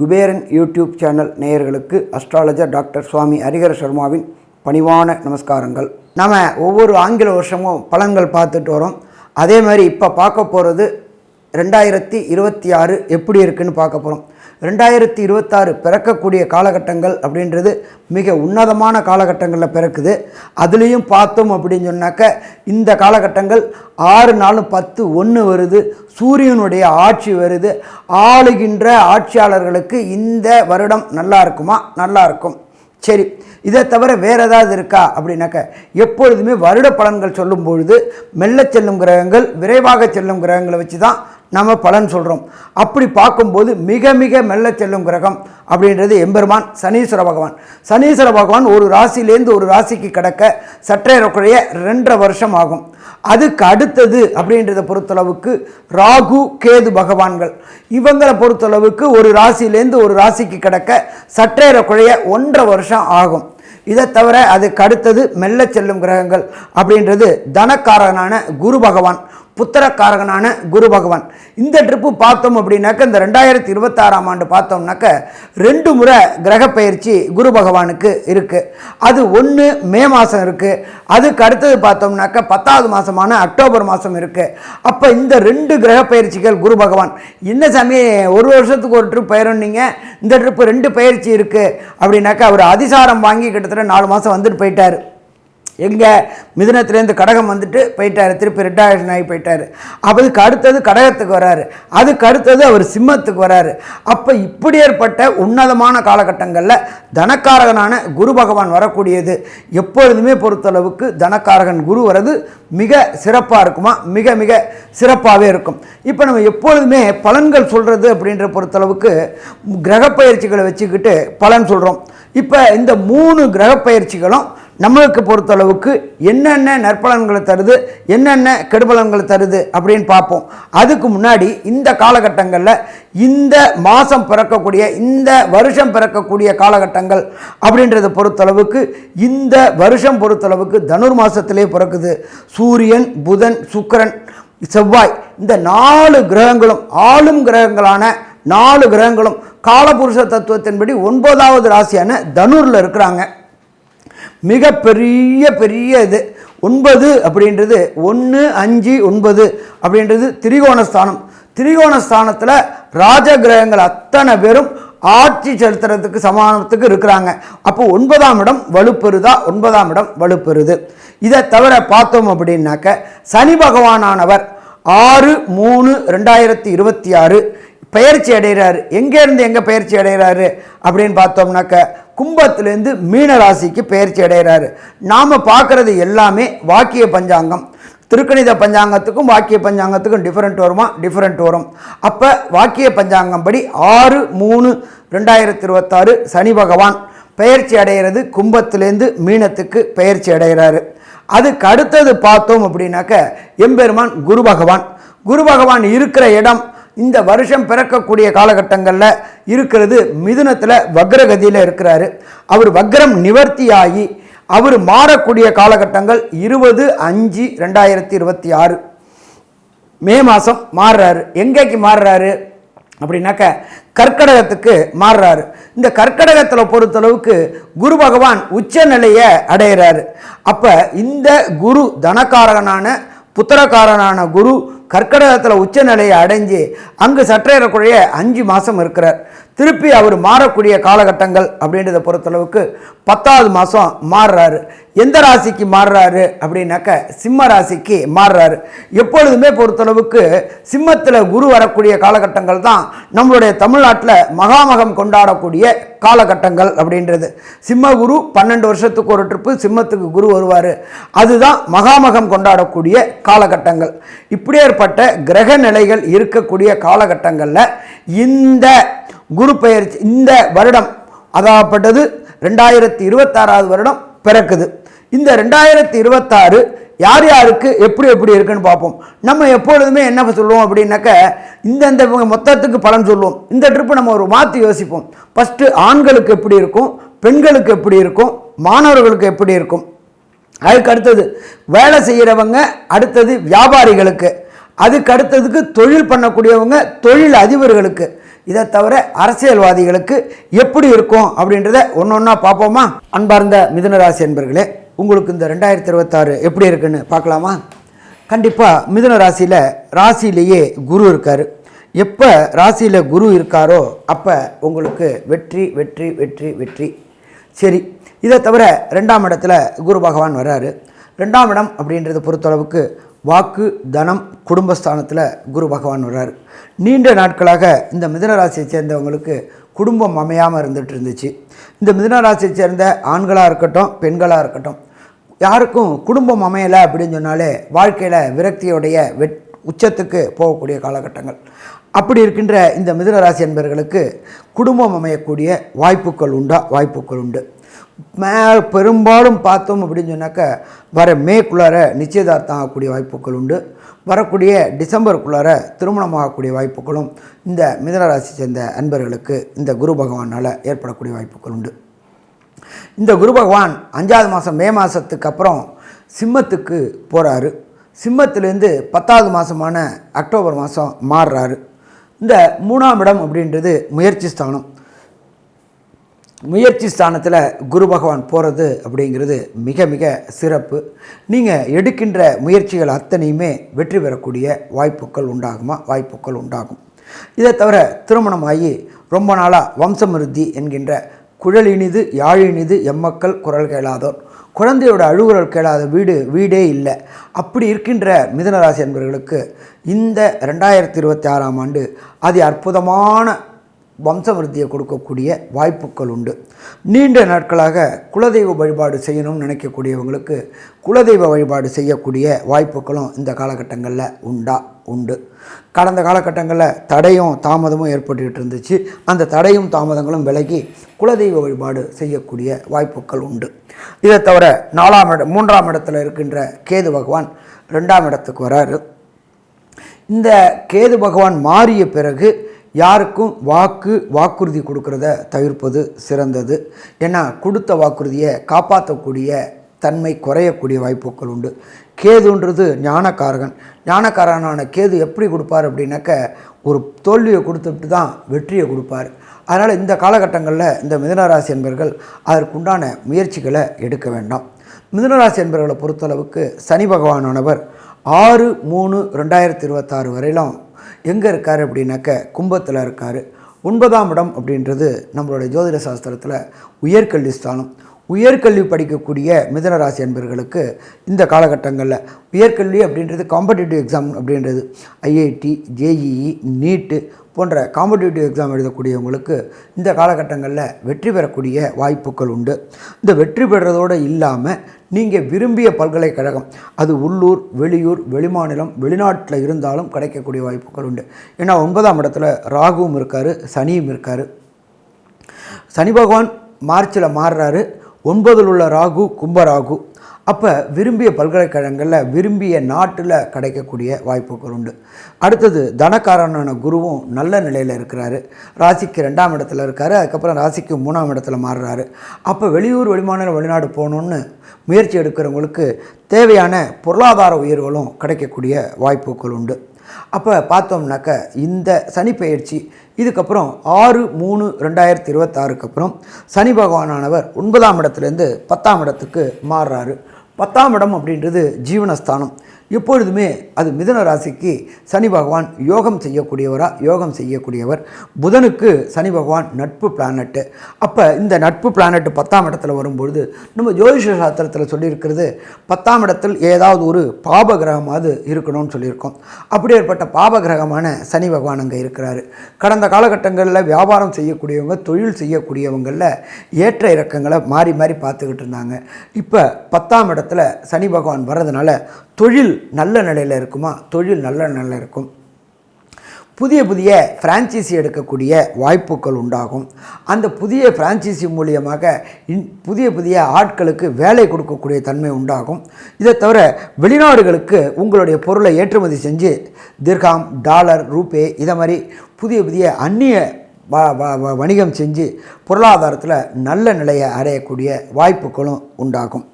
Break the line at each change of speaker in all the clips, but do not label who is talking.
Kuberan YouTube channel நேயர்களுக்கு astrologer doctor Swami ஹரிகர சர்மாவின் பணிவான நமஸ்காரங்கள். நம்ம ஒவ்வொரு ஆங்கில வருஷமும் பலன்கள் பார்த்துட்டு வரோம். அதே மாதிரி இப்போ பார்க்க போகிறது ரெண்டாயிரத்தி இருபத்தி ஆறு எப்படி இருக்குன்னு பார்க்க போகிறோம் ரெண்டாயிரத்தி இருபத்தாறு பிறக்கக்கூடிய காலகட்டங்கள் அப்படின்றது மிக உன்னதமான காலகட்டங்களில் பிறக்குது. அதுலேயும் பார்த்தோம் அப்படின்னு சொன்னாக்க இந்த காலகட்டங்கள் ஆறு நாளும் பத்து ஒன்று வருது சூரியனுடைய ஆட்சி வருது. ஆளுகின்ற ஆட்சியாளர்களுக்கு இந்த வருடம் நல்லா இருக்குமா? நல்லா இருக்கும். சரி இதை தவிர வேறு ஏதாவது இருக்கா? அப்படின்னாக்க எப்பொழுதுமே வருட பலன்கள் சொல்லும் பொழுது மெல்ல செல்லும் கிரகங்கள் விரைவாக செல்லும் கிரகங்களை வச்சு தான் நம்ம பலன் சொல்கிறோம் அப்படி பார்க்கும்போது மிக மிக மெல்ல செல்லும் கிரகம் அப்படின்றது எம்பெருமான் சனீஸ்வர பகவான். சனீஸ்வர பகவான் ஒரு ராசியிலேருந்து ஒரு ராசிக்கு கடக்க சற்றேறக்குறைய ரெண்டரை வருஷம் ஆகும். அதுக்கு அடுத்தது அப்படின்றத பொறுத்தளவுக்கு ராகு கேது பகவான்கள். இவங்களை பொறுத்தளவுக்கு ஒரு ராசியிலேருந்து ஒரு ராசிக்கு கிடக்க சற்றேறக்குறைய ஒன்றரை வருஷம் ஆகும். இதை தவிர அதுக்கு அடுத்தது மெல்ல செல்லும் கிரகங்கள் அப்படின்றது தனக்காரனான குரு பகவான். புத்திரக்காரகனான குரு பகவான். இந்த ட்ரிப்பு பார்த்தோம் அப்படின்னாக்க இந்த ரெண்டாயிரத்தி இருபத்தாறாம் ஆண்டு பார்த்தோம்னாக்க ரெண்டு முறை கிரக பயிற்சி குரு பகவானுக்கு இருக்குது அது ஒன்று மே மாதம் இருக்குது அதுக்கு அடுத்தது பார்த்தோம்னாக்க பத்தாவது மாதமான அக்டோபர் மாதம் இருக்குது அப்போ இந்த ரெண்டு கிரக பயிற்சிகள் குரு பகவான். என்ன சாமி ஒரு வருஷத்துக்கு ஒரு ட்ரிப் பயிரன்னீங்க இந்த ட்ரிப்பு ரெண்டு பயிற்சி இருக்குது அப்படின்னாக்க அவர் அதிசாரம் வாங்கி கிட்டத்தட்ட நாலு மாதம் வந்துட்டு போயிட்டார். எங்கே மிதுனத்துலேருந்து கடகம் வந்துட்டு போயிட்டார். திருப்பி ரிட்டாயர்ஷன் ஆகி போயிட்டார். அதுக்கு அடுத்தது கடகத்துக்கு வராரு. அதுக்கு அடுத்தது அவர் சிம்மத்துக்கு வராரு. அப்போ இப்படி ஏற்பட்ட உன்னதமான காலகட்டங்களில் தனக்காரகனான குரு பகவான் வரக்கூடியது. எப்பொழுதுமே பொறுத்தளவுக்கு தனக்காரகன் குரு வர்றது மிக சிறப்பாக இருக்குமா? மிக மிக சிறப்பாகவே இருக்கும். இப்போ நம்ம எப்பொழுதுமே பலன்கள் சொல்கிறது அப்படின்ற பொறுத்தளவுக்கு கிரகப்பயிற்சிகளை வச்சுக்கிட்டு பலன் சொல்கிறோம் இப்போ இந்த மூணு கிரகப்பயிற்சிகளும் நம்மளுக்கு பொறுத்தளவுக்கு என்னென்ன நற்பலன்களை தருது என்னென்ன கெடுபலன்களை தருது அப்படின்னு பார்ப்போம். அதுக்கு முன்னாடி இந்த காலகட்டங்களில் இந்த மாதம் பிறக்கக்கூடிய இந்த வருஷம் பிறக்கக்கூடிய காலகட்டங்கள் அப்படின்றத பொறுத்தளவுக்கு இந்த வருஷம் பொறுத்தளவுக்கு தனுர் மாதத்திலே பிறக்குது. சூரியன் புதன் சுக்கிரன் செவ்வாய் இந்த நாலு கிரகங்களும் ஆளும் கிரகங்களான நாலு கிரகங்களும் காலபுருஷ தத்துவத்தின்படி ஒன்பதாவது ராசியான தனுரில் இருக்கிறாங்க. மிக பெரிய பெரிய இது. ஒன்பது அப்படின்றது ஒன்று அஞ்சு ஒன்பது அப்படின்றது திரிகோணஸ்தானம். திரிகோணஸ்தானத்தில் ராஜ கிரகங்கள் அத்தனை பேரும் ஆட்சி செலுத்துறதுக்கு சமானத்துக்கு இருக்கிறாங்க. அப்போ ஒன்பதாம் இடம் வலுப்பெறுதா? ஒன்பதாம் இடம் வலுப்பெறுது. இதை தவிர பார்த்தோம் அப்படின்னாக்க சனி பகவானானவர் ஆறு மூணு ரெண்டாயிரத்தி இருபத்தி ஆறு பயிற்சி அடைகிறாரு. எங்கேருந்து எங்கே பயிற்சி அடைகிறாரு அப்படின்னு பார்த்தோம்னாக்க கும்பத்துலேருந்து மீன ராசிக்கு பயிற்சி அடைகிறாரு. நாம் பார்க்குறது எல்லாமே வாக்கிய பஞ்சாங்கம். திருக்கணித பஞ்சாங்கத்துக்கும் வாக்கிய பஞ்சாங்கத்துக்கும் டிஃப்ரெண்ட் வருமா? டிஃப்ரெண்ட் வரும். அப்போ வாக்கிய பஞ்சாங்கம் படி ஆறு மூணு ரெண்டாயிரத்தி இருபத்தாறு சனி பகவான் பயிற்சி அடைகிறது கும்பத்துலேருந்து மீனத்துக்கு பயிற்சி அடைகிறாரு. அதுக்கு அடுத்தது பார்த்தோம் அப்படின்னாக்க எம்பெருமான் குரு பகவான். குரு பகவான் இருக்கிற இடம் இந்த வருஷம் பிறக்கக்கூடிய காலகட்டங்களில் இருக்கிறது. மிதுனத்தில் வக்ரகதியில் இருக்கிறாரு. அவர் வக்ரம் நிவர்த்தியாகி அவர் மாறக்கூடிய காலகட்டங்கள் இருபது அஞ்சு ரெண்டாயிரத்தி இருபத்தி ஆறு. மே மாதம் மாறுறாரு. எங்கேக்கு மாறுறாரு? அப்படின்னாக்க கற்கடகத்துக்கு மாறுறாரு. இந்த கற்கடகத்தில் பொறுத்தளவுக்கு குரு பகவான் உச்ச நிலையை அடையிறாரு. அப்போ இந்த குரு தனக்காரகனான புத்திரக்காரனான குரு கர்க்கடகத்தில் உச்ச நிலையை அடைஞ்சு அங்கு சற்றேறக்குறைய அஞ்சு மாதம் இருக்கிறார். திருப்பி அவர் மாறக்கூடிய காலகட்டங்கள் அப்படின்றத பொறுத்தளவுக்கு பத்தாவது மாதம் மாறுறாரு. எந்த ராசிக்கு மாறுறாரு அப்படின்னாக்க சிம்ம ராசிக்கு மாறுறாரு. எப்பொழுதுமே பொறுத்தளவுக்கு சிம்மத்தில் குரு வரக்கூடிய காலகட்டங்கள் தான் நம்மளுடைய தமிழ்நாட்டில் மகாமகம் கொண்டாடக்கூடிய காலகட்டங்கள் அப்படின்றது. சிம்ம குரு பன்னெண்டு வருஷத்துக்கு ஒரு ட்ரிப்பு சிம்மத்துக்கு குரு வருவார். அதுதான் மகாமகம் கொண்டாடக்கூடிய காலகட்டங்கள். இப்படியேற்பட்ட கிரக நிலைகள் இருக்கக்கூடிய காலகட்டங்களில் இந்த குரு பெயர்ச்சி இந்த வருடம் அதாகப்பட்டது ரெண்டாயிரத்தி இருபத்தாறாவது வருடம் பிறக்குது. இந்த ரெண்டாயிரத்தி இருபத்தாறு யார் யாருக்கு எப்படி எப்படி இருக்குன்னு பார்ப்போம். நம்ம எப்பொழுதுமே என்ன சொல்லுவோம் அப்படின்னாக்க இந்தந்த இவங்க மொத்தத்துக்கு பலன் சொல்லுவோம். இந்த ட்ரிப்பு நம்ம ஒரு மாற்றி யோசிப்போம். ஃபஸ்ட்டு ஆண்களுக்கு எப்படி இருக்கும் பெண்களுக்கு எப்படி இருக்கும் மாணவர்களுக்கு எப்படி இருக்கும். அதுக்கு அடுத்தது வேலை செய்கிறவங்க அடுத்தது வியாபாரிகளுக்கு. அதுக்கு அடுத்ததுக்கு தொழில் பண்ணக்கூடியவங்க தொழில் அதிபர்களுக்கு. இதை தவிர அரசியல்வாதிகளுக்கு எப்படி இருக்கும் அப்படின்றத ஒன்று ஒன்றா பார்ப்போமா? அன்பார்ந்த மிதுனராசி என்பர்களே உங்களுக்கு இந்த ரெண்டாயிரத்தி இருபத்தாறு எப்படி இருக்குன்னு பார்க்கலாமா? கண்டிப்பாக மிதுன ராசியில் ராசியிலேயே குரு இருக்கார். எப்போ ராசியில் குரு இருக்காரோ அப்போ உங்களுக்கு வெற்றி வெற்றி வெற்றி வெற்றி. சரி இதை தவிர ரெண்டாம் இடத்துல குரு பகவான் வர்றாரு. ரெண்டாம் இடம் அப்படின்றத பொறுத்தளவுக்கு வாக்கு தனம் குடும்பஸ்தானத்தில் குரு பகவான் வர்றார். நீண்ட நாட்களாக இந்த மிதனராசியை சேர்ந்தவங்களுக்கு குடும்பம் அமையாமல் இருந்துட்டு இருந்துச்சு. இந்த மிதனராசியை சேர்ந்த ஆண்களாக இருக்கட்டும் பெண்களாக இருக்கட்டும் யாருக்கும் குடும்பம் அமையலை அப்படின்னு சொன்னாலே வாழ்க்கையில் விரக்தியுடைய வெட் உச்சத்துக்கு போகக்கூடிய காலகட்டங்கள். அப்படி இருக்கின்ற இந்த மிதுன ராசி என்பவர்களுக்கு குடும்பம் அமையக்கூடிய வாய்ப்புகள் உண்டா? வாய்ப்புகள் உண்டு. மே பெரும்பாலும் பார்த்தோம் அப்படின்னு சொன்னாக்க வர மேக்குள்ளார நிச்சயதார்த்தம் ஆகக்கூடிய வாய்ப்புகள் உண்டு. வரக்கூடிய டிசம்பருக்குள்ளார திருமணம் ஆகக்கூடிய வாய்ப்புகளும் இந்த மிதனராசி சேர்ந்த அன்பர்களுக்கு இந்த குரு பகவானால் ஏற்படக்கூடிய வாய்ப்புகள் உண்டு. இந்த குரு பகவான் அஞ்சாவது மாதம் மே மாதத்துக்கு அப்புறம் சிம்மத்துக்கு போகிறாரு சிம்மத்திலேருந்து பத்தாவது மாதமான அக்டோபர் மாதம் மாறுறாரு. இந்த மூணாம் இடம் அப்படின்றது முயற்சி ஸ்தானம். முயற்சி ஸ்தானத்தில் குரு பகவான் போகிறது அப்படிங்கிறது மிக மிக சிறப்பு. நீங்கள் எடுக்கின்ற முயற்சிகள் அத்தனையுமே வெற்றி பெறக்கூடிய வாய்ப்புகள் உண்டாகுமா? வாய்ப்புகள் உண்டாகும். இதை தவிர திருமணமாகி ரொம்ப நாளாக வம்சமிருத்தி என்கின்ற குழலினிது யாழினிது எம்மக்கள் குரல் கேளாதோர். குழந்தையோட அழுகுரல் கேளாத வீடு வீடே இல்லை. அப்படி இருக்கின்ற மிதனராசி என்பவர்களுக்கு இந்த ரெண்டாயிரத்தி இருபத்தி ஆறாம் ஆண்டு அதி அற்புதமான வம்சவிருத்தியை கொடுக்கக்கூடிய வாய்ப்புகள் உண்டு நீண்ட நாட்களாக குலதெய்வ வழிபாடு செய்யணும்னு நினைக்கக்கூடியவங்களுக்கு குலதெய்வ வழிபாடு செய்யக்கூடிய வாய்ப்புகளும் இந்த காலகட்டங்களில் உண்டா? உண்டு. கடந்த காலகட்டங்களில் தடையும் தாமதமும் ஏற்பட்டுக்கிட்டு இருந்துச்சு. அந்த தடையும் தாமதங்களும் விலகி குலதெய்வ வழிபாடு செய்யக்கூடிய வாய்ப்புகள் உண்டு. இதை தவிர நாலாம் இடம் மூன்றாம் இடத்துல இருக்கின்ற கேது பகவான் ரெண்டாம் இடத்துக்கு வராரு. இந்த கேது பகவான் மாறிய பிறகு யாருக்கும் வாக்கு வாக்குறுதி கொடுக்கறத தவிர்ப்பது சிறந்தது. ஏன்னா கொடுத்த வாக்குறுதியை காப்பாற்றக்கூடிய தன்மை குறையக்கூடிய வாய்ப்புகள் உண்டு. கேதுன்றது ஞானக்காரகன். ஞானக்காரனான கேது எப்படி கொடுப்பார் அப்படின்னாக்க ஒரு தோல்வியை கொடுத்துட்டு தான் வெற்றியை கொடுப்பார். அதனால் இந்த காலகட்டங்களில் இந்த மிதனராசி என்பர்கள் அதற்குண்டான முயற்சிகளை எடுக்க வேண்டாம். மிதனராசி என்பவர்களை பொறுத்தளவுக்கு சனி பகவானானவர் ஆறு மூணு ரெண்டாயிரத்தி இருபத்தாறு வரையிலும் எங்கே இருக்கார் அப்படின்னாக்க கும்பத்தில் இருக்கார். ஒன்பதாம் இடம் அப்படின்றது நம்மளுடைய ஜோதிட சாஸ்திரத்தில் உயர்கல்வி ஸ்தானம். உயர்கல்வி படிக்கக்கூடிய மிதனராசி அன்பர்களுக்கு இந்த காலகட்டங்களில் உயர்கல்வி அப்படின்றது காம்படிட்டிவ் எக்ஸாம் அப்படின்றது. ஐஐடி ஜேஇஇ நீட்டு போன்ற காம்படிட்டிவ் எக்ஸாம் எழுதக்கூடியவங்களுக்கு இந்த காலகட்டங்களில் வெற்றி பெறக்கூடிய வாய்ப்புகள் உண்டு. இந்த வெற்றி பெறுறதோடு இல்லாமல் நீங்கள் விரும்பிய பல்கலைக்கழகம் அது உள்ளூர் வெளியூர் வெளிமாநிலம் வெளிநாட்டில் இருந்தாலும் கிடைக்கக்கூடிய வாய்ப்புகள் உண்டு. ஏன்னா ஒன்பதாம் இடத்துல ராகுவும் இருக்கார் சனியும் இருக்கார். சனி பகவான் மார்ச்சில் மாறுறாரு. ஒன்பதில் உள்ள ராகு கும்ப ராகு. அப்போ விரும்பிய பல்கலைக்கழகங்களில் விரும்பிய நாட்டில் கிடைக்கக்கூடிய வாய்ப்புகள் உண்டு. அடுத்தது தனக்காரனான குருவும் நல்ல நிலையில் இருக்கிறாரு. ராசிக்கு ரெண்டாம் இடத்துல இருக்கார் அதுக்கப்புறம் ராசிக்கு மூணாம் இடத்துல மாறுறாரு. அப்போ வெளியூர் வெளிமாநில வெளிநாடு போகணுன்னு முயற்சி எடுக்கிறவங்களுக்கு தேவையான பொருளாதார உயர்வுகளும் கிடைக்கக்கூடிய வாய்ப்புகள் உண்டு. அப்போ பார்த்தோம்னாக்க இந்த சனி பயிற்சி இதுக்கப்புறம் ஆறு மூணு ரெண்டாயிரத்தி இருபத்தாறுக்கு அப்புறம் சனி பகவானானவர் ஒன்பதாம் இடத்துலேருந்து பத்தாம் இடத்துக்கு மாறுறாரு. பத்தாம் இடம் அப்படின்றது ஜீவனஸ்தானம். எப்பொழுதுமே அது மிதுன ராசிக்கு சனி பகவான் யோகம் செய்யக்கூடியவராக யோகம் செய்யக்கூடியவர். புதனுக்கு சனி பகவான் நட்பு பிளானட்டு அப்போ இந்த நட்பு பிளானட்டு பத்தாம் இடத்துல வரும்பொழுது நம்ம ஜோதிஷ சாஸ்திரத்தில் சொல்லியிருக்கிறது பத்தாம் இடத்தில் ஏதாவது ஒரு பாப கிரகமாவது இருக்கணும்னு சொல்லியிருக்கோம். அப்படி ஏற்பட்ட பாப கிரகமான சனி பகவான் அங்கே இருக்கிறாரு. கடந்த காலகட்டங்களில் வியாபாரம் செய்யக்கூடியவங்க தொழில் செய்யக்கூடியவங்களில் ஏற்ற இறக்கங்களை மாறி மாறி பார்த்துக்கிட்டு இருந்தாங்க. இப்போ பத்தாம் இடத்துல சனி பகவான் வர்றதுனால தொழில் நல்ல நிலையில் இருக்குமா? தொழில் நல்ல நிலையில் இருக்கும். புதிய புதிய ஃப்ரான்ச்சைசி எடுக்கக்கூடிய வாய்ப்புகள் உண்டாகும். அந்த புதிய ஃப்ரான்ச்சைசி மூலியமாக இன் புதிய புதிய ஆட்களுக்கு வேலை கொடுக்கக்கூடிய தன்மை உண்டாகும். இதை தவிர வெளிநாடுகளுக்கு உங்களுடைய பொருளை ஏற்றுமதி செஞ்சு திர்காம் டாலர் ரூபே இதை மாதிரி புதிய புதிய அந்நிய வ- வ- வ- வணிகம் செஞ்சு பொருளாதாரத்தில் நல்ல நிலையை அடையக்கூடிய வாய்ப்புகளும் உண்டாகும்.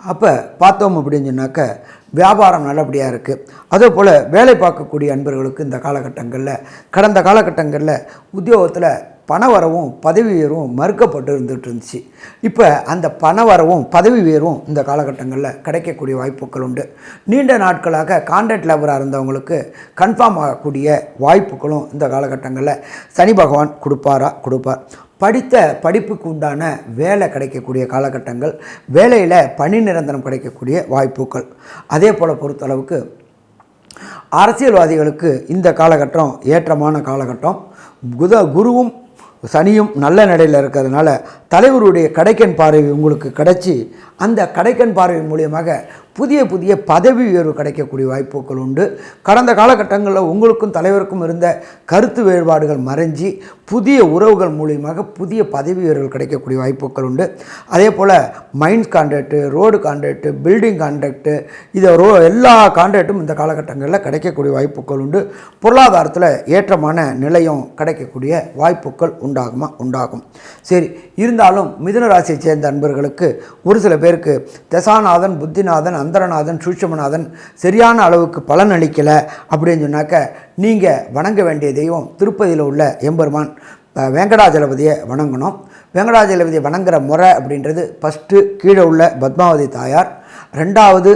அப்போ பார்த்தோம் அப்படின்னு சொன்னாக்க வியாபாரம் நல்லபடியாக இருக்குது அதே போல் வேலை பார்க்கக்கூடிய அன்பர்களுக்கு இந்த காலகட்டங்களில் கடந்த காலகட்டங்களில் உத்தியோகத்தில் பண வரவும் பதவி உயர்வும் மறுக்கப்பட்டு இருந்துகிட்டு இருந்துச்சு. இப்போ அந்த பண வரவும் பதவி உயர்வும் இந்த காலகட்டங்களில் கிடைக்கக்கூடிய வாய்ப்புகள் உண்டு. நீண்ட நாட்களாக கான்ட்ராக்ட் லேபராக இருந்தவங்களுக்கு கன்ஃபார்ம் ஆகக்கூடிய வாய்ப்புகளும் இந்த காலகட்டங்களில் சனி பகவான் கொடுப்பாரா கொடுப்பார். படித்த படிப்புக்கு உண்டான வேலை கிடைக்கக்கூடிய காலகட்டங்கள் வேலையில் பணி நிரந்தரம் கிடைக்கக்கூடிய வாய்ப்புகள். அதே போல் பொறுத்தளவுக்கு அரசியல்வாதிகளுக்கு இந்த காலகட்டம் ஏற்றமான காலகட்டம். குத குருவும் சனியும் நல்ல நிலையில் இருக்கிறதுனால தலைவருடைய கடைக்கன் பார்வை உங்களுக்கு கிடைச்சி அந்த கடைக்கன் பார்வை மூலியமாக புதிய புதிய பதவி உயர்வு கிடைக்கக்கூடிய வாய்ப்புகள் உண்டு. கடந்த காலகட்டங்களில் உங்களுக்கும் தலைவருக்கும் இருந்த கருத்து வேறுபாடுகள் மறைஞ்சி புதிய உறவுகள் மூலியமாக புதிய பதவி உயர்வுகள் கிடைக்கக்கூடிய வாய்ப்புகள் உண்டு. அதே போல் mines contract road contract building contract இதை ரோ எல்லா கான்ட்ராக்டும் இந்த காலகட்டங்களில் கிடைக்கக்கூடிய வாய்ப்புகள் உண்டு. பொருளாதாரத்தில் ஏற்றமான நிலையம் கிடைக்கக்கூடிய வாய்ப்புகள் உண்டாகுமா? உண்டாகும். சரி இருந்தாலும் மிதுன ராசியை சேர்ந்த அன்பர்களுக்கு ஒரு சில பேருக்கு தசாநாதன் புத்திநாதன் சந்திரநாதன் சூட்சமநாதன் சரியான அளவுக்கு பலன் அளிக்கலை அப்படின்னு சொன்னாக்க நீங்கள் வணங்க வேண்டிய தெய்வம் திருப்பதியில் உள்ள எம்பெருமான் வெங்கடாஜலபதியை வணங்கணும். வெங்கடாஜலபதியை வணங்குற முறை அப்படின்றது ஃபஸ்ட்டு கீழே உள்ள பத்மாவதி தாயார் ரெண்டாவது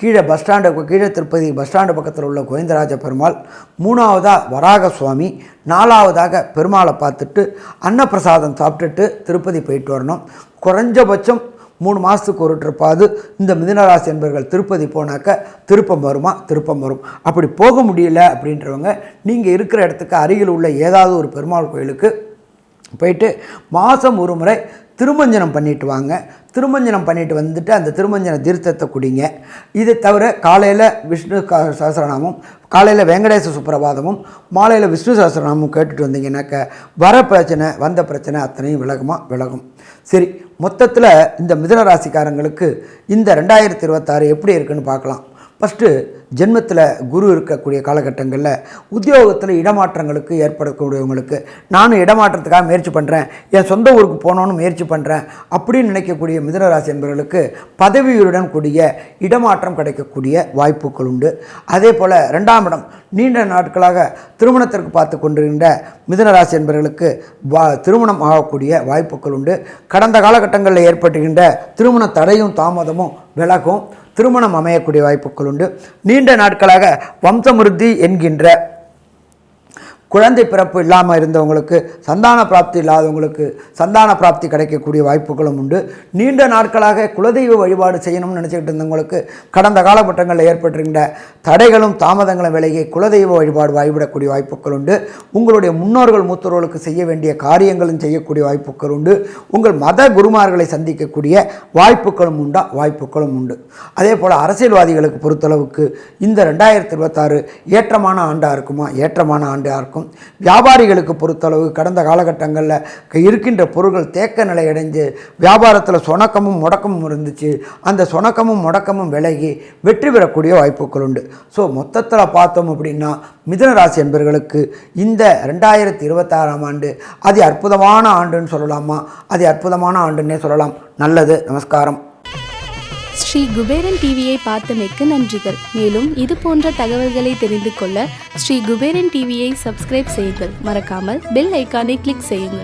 கீழே பஸ் ஸ்டாண்டு கீழே திருப்பதி பஸ் ஸ்டாண்டு பக்கத்தில் உள்ள கோவிந்தராஜ பெருமாள் மூணாவதாக வராக சுவாமி நாலாவதாக பெருமாளை பார்த்துட்டு அன்னப்பிரசாதம் சாப்பிட்டுட்டு திருப்பதி போயிட்டு வரணும். குறைஞ்சபட்சம் மூணு மாதத்துக்கு ஒரு ட்ரிப்பாவது இந்த மிதனராசி என்பவர்கள் திருப்பதி போனாக்க திருப்பம் வருமா? திருப்பம் வரும். அப்படி போக முடியல அப்படின்றவங்க நீங்கள் இருக்கிற இடத்துக்கு அருகில் உள்ள ஏதாவது ஒரு பெருமாள் கோயிலுக்கு போயிட்டு மாதம் ஒரு முறை திருமஞ்சனம் பண்ணிட்டு வாங்க. திருமஞ்சனம் பண்ணிட்டு வந்துட்டு அந்த திருமஞ்சன தீர்த்தத்தை குடிங்க. இதை தவிர காலையில் விஷ்ணு கா காலையில் வெங்கடேச சுப்பிரபாதமும் மாலையில் விஷ்ணு சஹஸ்ரநாமம் கேட்டுட்டு வந்தீங்கன்னாக்க வர பிரச்சனை வந்த பிரச்சனை அத்தனையும் விலகுமா? விலகும். சரி மொத்தத்தில் இந்த மிதுன ராசிக்காரங்களுக்கு இந்த ரெண்டாயிரத்தி இருபத்தாறு எப்படி இருக்குன்னு பார்க்கலாம். ஃபஸ்ட்டு ஜென்மத்தில் குரு இருக்கக்கூடிய காலகட்டங்களில் உத்தியோகத்தில் இடமாற்றங்களுக்கு ஏற்படக்கூடியவங்களுக்கு நானும் இடமாற்றத்துக்காக முயற்சி பண்ணுறேன் என் சொந்த ஊருக்கு போகணுன்னு முயற்சி பண்ணுறேன் அப்படின்னு நினைக்கக்கூடிய மிதனராசி என்பவர்களுக்கு பதவியுடன் கூடிய இடமாற்றம் கிடைக்கக்கூடிய வாய்ப்புகள் உண்டு. அதே போல் ரெண்டாம் இடம் நீண்ட நாட்களாக திருமணத்திற்கு பார்த்து கொண்டிருக்கின்ற மிதுனராசி என்பவர்களுக்கு வா திருமணம் ஆகக்கூடிய வாய்ப்புகள் உண்டு. கடந்த காலகட்டங்களில் ஏற்பட்டுகின்ற திருமண தடையும் தாமதமும் விலகும். திருமணம் அமையக்கூடிய வாய்ப்புகள் உண்டு. நீண்ட நாட்களாக வம்சமிருத்தி என்கின்ற குழந்தை பிறப்பு இல்லாமல் இருந்தவங்களுக்கு சந்தான பிராப்தி இல்லாதவங்களுக்கு சந்தான பிராப்தி கிடைக்கக்கூடிய வாய்ப்புகளும் உண்டு. நீண்ட நாட்களாக குலதெய்வ வழிபாடு செய்யணும்னு நினச்சிக்கிட்டு இருந்தவங்களுக்கு கடந்த காலகட்டங்களில் ஏற்பட்டிருக்கின்ற தடைகளும் தாமதங்களும் விலகி குலதெய்வ வழிபாடு வாய்விடக்கூடிய வாய்ப்புகள் உண்டு. உங்களுடைய முன்னோர்கள் மூத்தோர்களுக்கு செய்ய வேண்டிய காரியங்களும் செய்யக்கூடிய வாய்ப்புகள் உண்டு. உங்கள் மத குருமார்களை சந்திக்கக்கூடிய வாய்ப்புகளும் உண்டா? வாய்ப்புகளும் உண்டு. அதே போல் அரசியல்வாதிகளுக்கு பொறுத்தளவுக்கு இந்த ரெண்டாயிரத்தி இருபத்தாறு ஏற்றமான ஆண்டாக இருக்குமா? ஏற்றமான ஆண்டாக இருக்கும். வியாபாரிகளுக்கு பொறுத்தளவு கடந்த காலகட்டங்களில் இருக்கின்ற பொருட்கள் தேக்க நிலை அடைஞ்சு வியாபாரத்தில் சொணக்கமும் முடக்கமும் இருந்துச்சு. அந்த சொணக்கமும் முடக்கமும் விலகி வெற்றி பெறக்கூடிய வாய்ப்புகள் உண்டு. ஸோ மொத்தத்தில் பார்த்தோம் அப்படின்னா மிதுன ராசி என்பவர்களுக்கு இந்த ரெண்டாயிரத்தி இருபத்தாறாம் ஆண்டு அதி அற்புதமான ஆண்டுன்னு சொல்லலாமா? அதி அற்புதமான ஆண்டுன்னே சொல்லலாம். நல்லது. நமஸ்காரம்.
ஸ்ரீ குபேரன் டிவியை பார்த்தமைக்கு நன்றிகள். மேலும் இது போன்ற தகவல்களை தெரிந்து கொள்ள ஸ்ரீ குபேரன் டிவியை சப்ஸ்கிரைப் செய்யுங்கள். மறக்காமல் பெல் ஐக்கானை கிளிக் செய்யுங்கள்.